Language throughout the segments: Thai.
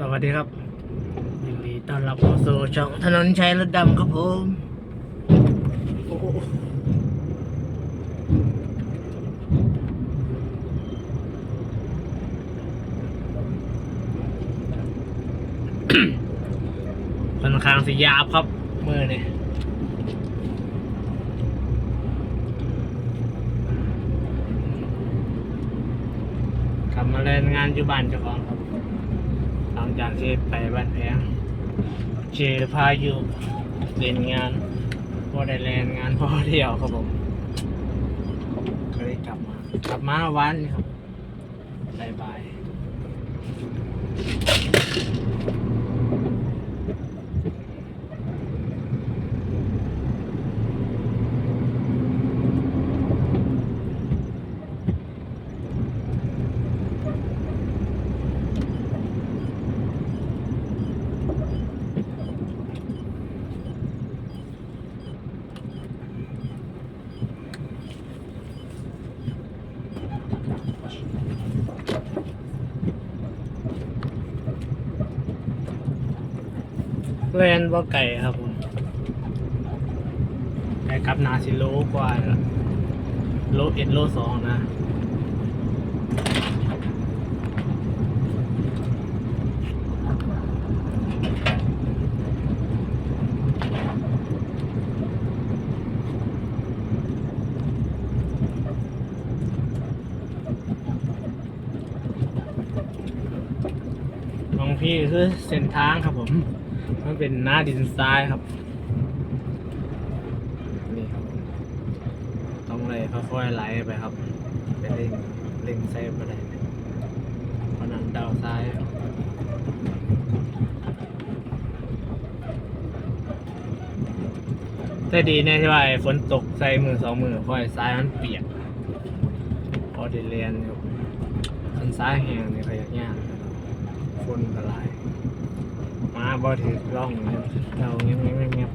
สวัสดีครับยินดีต้อนรับเข้าสู่ช่องถนนชัยรถดำครับผมค่อนข้างสิยาบครับเมื่อนี่กลับมาเล่นงานอยู่บ้านเจ้าของครับ หลังจากที่ไปบ้านแพงเจพายุเล่นงานพอได้แลนงานพอเดียวครับผมก็ได้กลับมากลับมาวันนี้ครับบายบาย เล่นว่าไก่ครับผมไก่กลับนาสิโลกว่าโลเอ็ดโลสองนะบางพี่คือเส้นทางครับผม มันเป็นหน้าดินทรายครับ นี่ครับ ต้องเลยค่อยๆไหลไปครับ ไปเร่งเร่งเซฟไปได้เพราะนั้นดาวซ้ายแต่ดีแน่ที่ว่าไอ้ฝนตกใส่มือสองมือเพราะไอ้ซ้ายมันเปียกพอได้เรียนอยู่อันซ้ายแห้งนี่ก็ยากยากนะครับฝนก็หลาย มาบ่ถือล่องเราเงียบเงียบเงียบ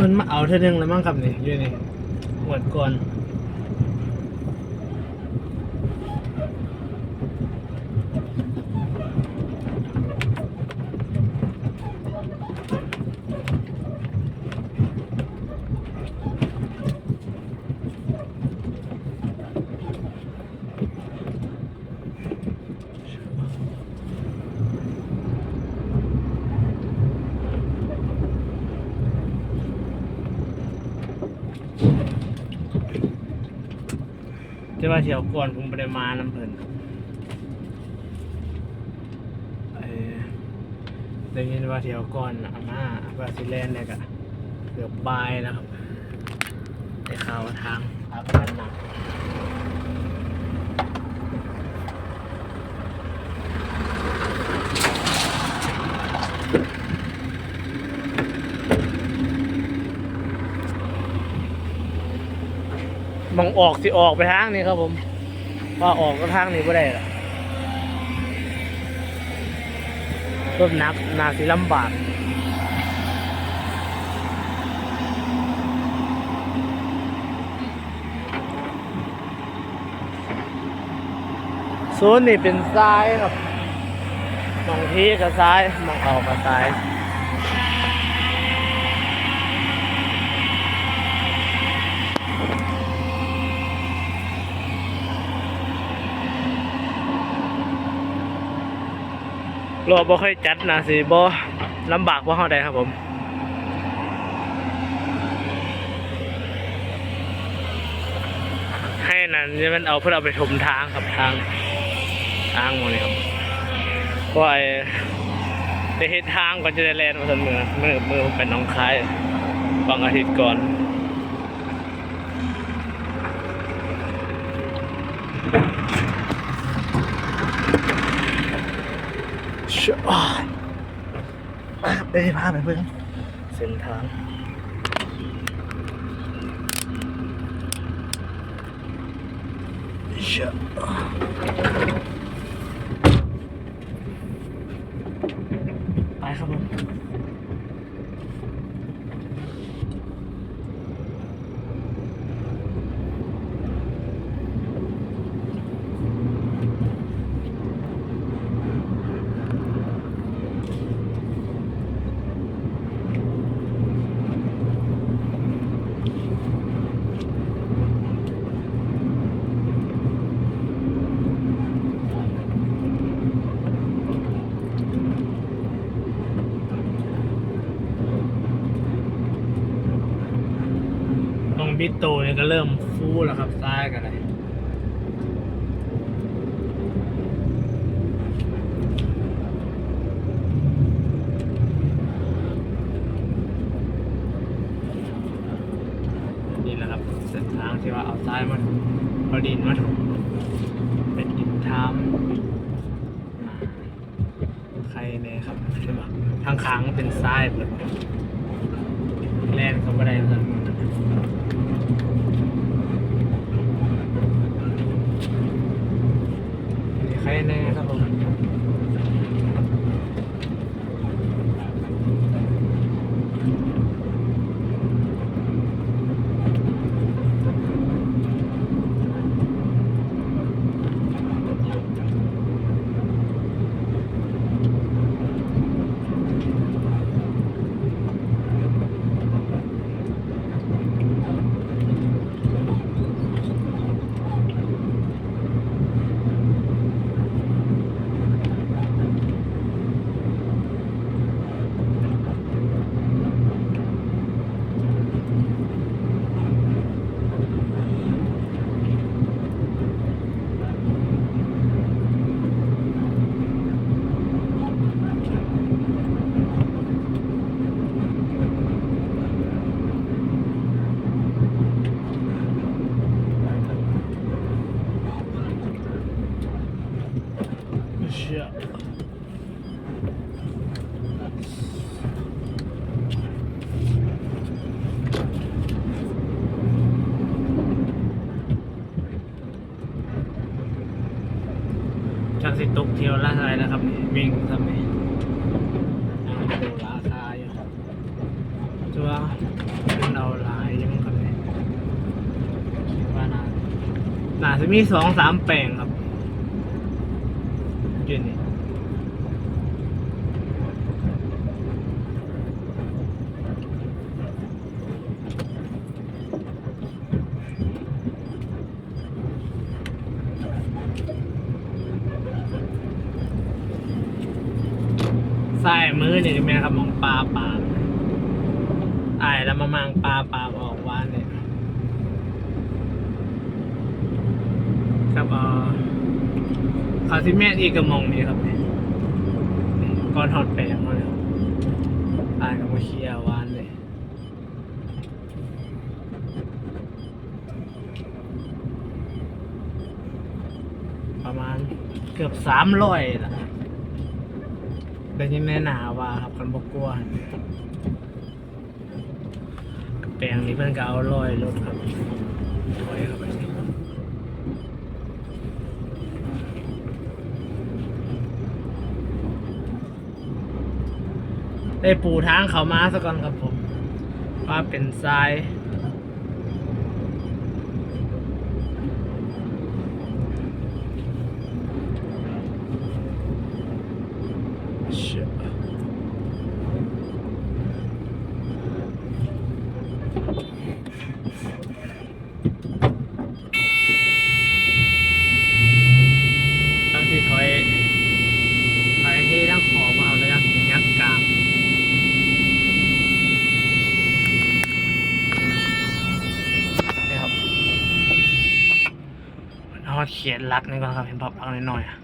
มันมาเอาเท่านึงแล้วมั้งครับนี่อยู่นี่หวดก่อน ที่ว่าเที่ยวก่อนผมไปได้มาน้ำเพลินได้ยินว่าเที่ยวก่อนอาม่าว่าซิแลนด์เลยกะเกือบบายนะครับได้ข่าวทางอาการหนัก มองออกสิออกไปทางนี้ครับผม ว่าออกก็ทางนี้ไม่ได้หรอกรถหนักนาสิลำบากโซนนี่เป็นซ้ายครับมองที่กับซ้ายมองออกกับซ้าย รอบ่ค่อยจัดนะสิบ่ลำบากบ่เฮาได้ครับผมให้นั่นจะมันเอาเพื่อเอาไปถมทางครับทางทางหมดเลยครับเพราะไอ้ได้เฮ็ดทางก่อนจะได้แลนมาทันมือมือมือผมเป็นน้องคายบางอาทิตย์ก่อน ชอ่อยเอ้ยพาไปเพื่อนเส้นทางเชอะไป นี้ก็เริ่มฟูแล้วครับซ้ายกันเลยนี่แหละครับเส้นทางที่ว่าเอาซ้ายมันเอาดินมาถูกเป็นดินทามใครเนี่ยครับใช่ปะทางขางเป็นซ้ายเปิดแล่นเขาไม่ได้ครับ ใครแน่ครับผมเชื่อจากสิตก เที่ยวละอะไรนะครับนี่วิ่งทำไมยังดูราคาอยู่จัวเป็นเราลายยังครับเนี่ยว่านาน่าจะมีสองสามแปลงครับ ยืนนี่ใส่ มือนี่แม่ครับมองปลาปลาไอ้ายแล้วมามังปลาปลาออกวานเนี่ยครับอ่อคาซิเมตอีกกระมองนี่ครับเนี่ยก้อนทอดแปลงมาเลยอ่านกับมาเคียวานเลยประมาณเกือบสามร้อยละ ได้ยินแน่หนาว่าครับคนบกลัวแปลงนี้เพิ่นก็เอาร้อยรถครับถอยเข้าไปได้ปูทางเขามาซะก่อนครับผม ว่าเป็นทรายเชี่ยตั้งที่ถอยถอยที่ทั้งขอบเอาเลยครับยักษ์กลาง นี่ครับเอามาเขียนรักนี่ก่อนครับเห็นปรับรักนิดหน่อยอะ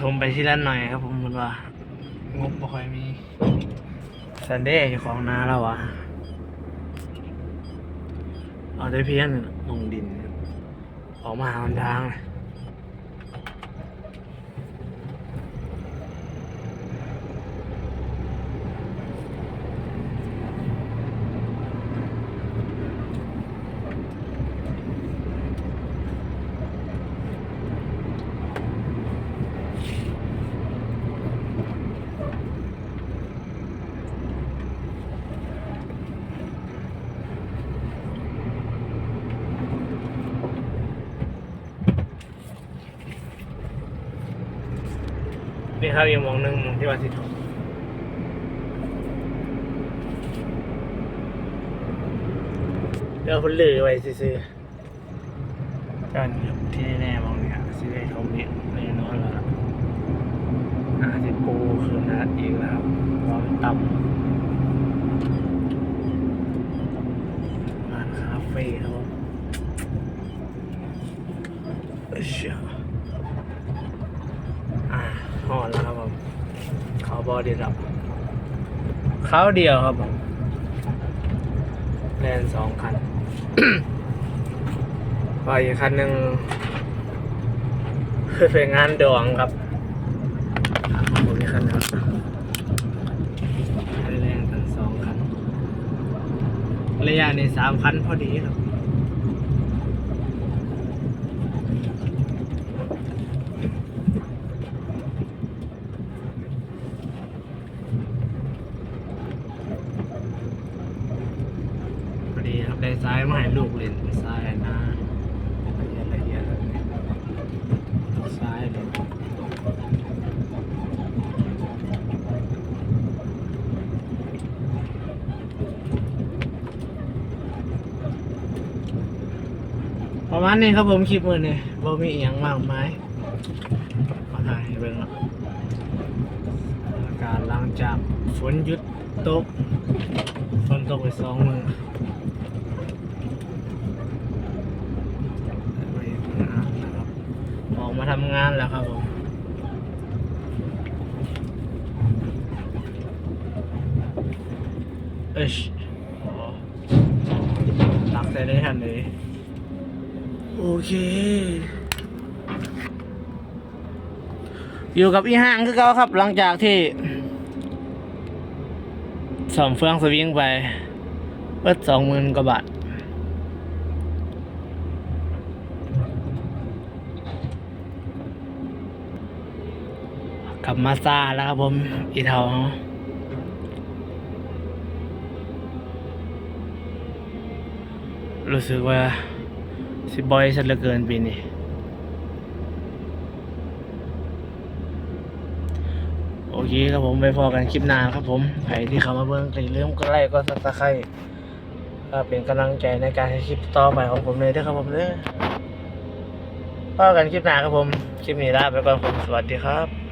ทมไปที่ด้านหน่อยครับผมมันว่างบบ่ค่อยมีซันเดย์อยู่ของนาแล้ววะเอาได้เพียงลงดิน ออกมาหาหนทางเลย นี่ครับอีกมองหนึ่งมองที่ว่าสิถมเดี๋ยวคนลือไว้ซื้อๆกันครับที่แน่ๆมองเนี่ยซื้อให้เขาเนี่ยแน่นอนแล้วครับอาจจะปูคืนนะอีกแล้วครับรอต่ำ ห่อนแล้วครับผมเขา บอดีรับเขาเดียวครับผมแลนสองคันพออีกคันหนึ่งเป็นงานดวงครับผมมีคันหนึงแรงทั้งสองคันระยะในสามคันพอดีครับ พอดีครับได้ ซ้ายมาให้ลูกเล่นซ้ายนะละเอียดละเอียดแบบนี้ซ้ายเลยประมาณนี้ครับผมคลิปมือนี่บ่มีอีหยังมากมายมาถ่ายให้เบิ่งเนาะอากาศหลังจากฝนหยุดตกฝนตกไปสองมือไปทำงานนะครับ ออก มาทำงานแล้วครับผมเอ้ยอ๋อหลักได้ได้ทันเลย โอเค อยู่กับอีห้างคือเขาครับ หลังจากที่สอมเฟืองสวิงไปเปิดสองหมื่นกว่าบาทับมาซาแล้วครับผมอีเทารู้สึกว่าสิบอยสันเหลือเกินปีนี้โอเคครับผมไปพอกันคลิปหน้าครับผมใครที่เข้ามาเบิ่งก็อย่าลืมกดไลค์กดซับสไครก็เป็นกำลังใจในการให้คลิปต่อไปของผมเลยด้วยครับผมเด้อพอกันคลิปหน้าครับผม คลิปนี้ลาไปก่อนผมสวัสดีครับ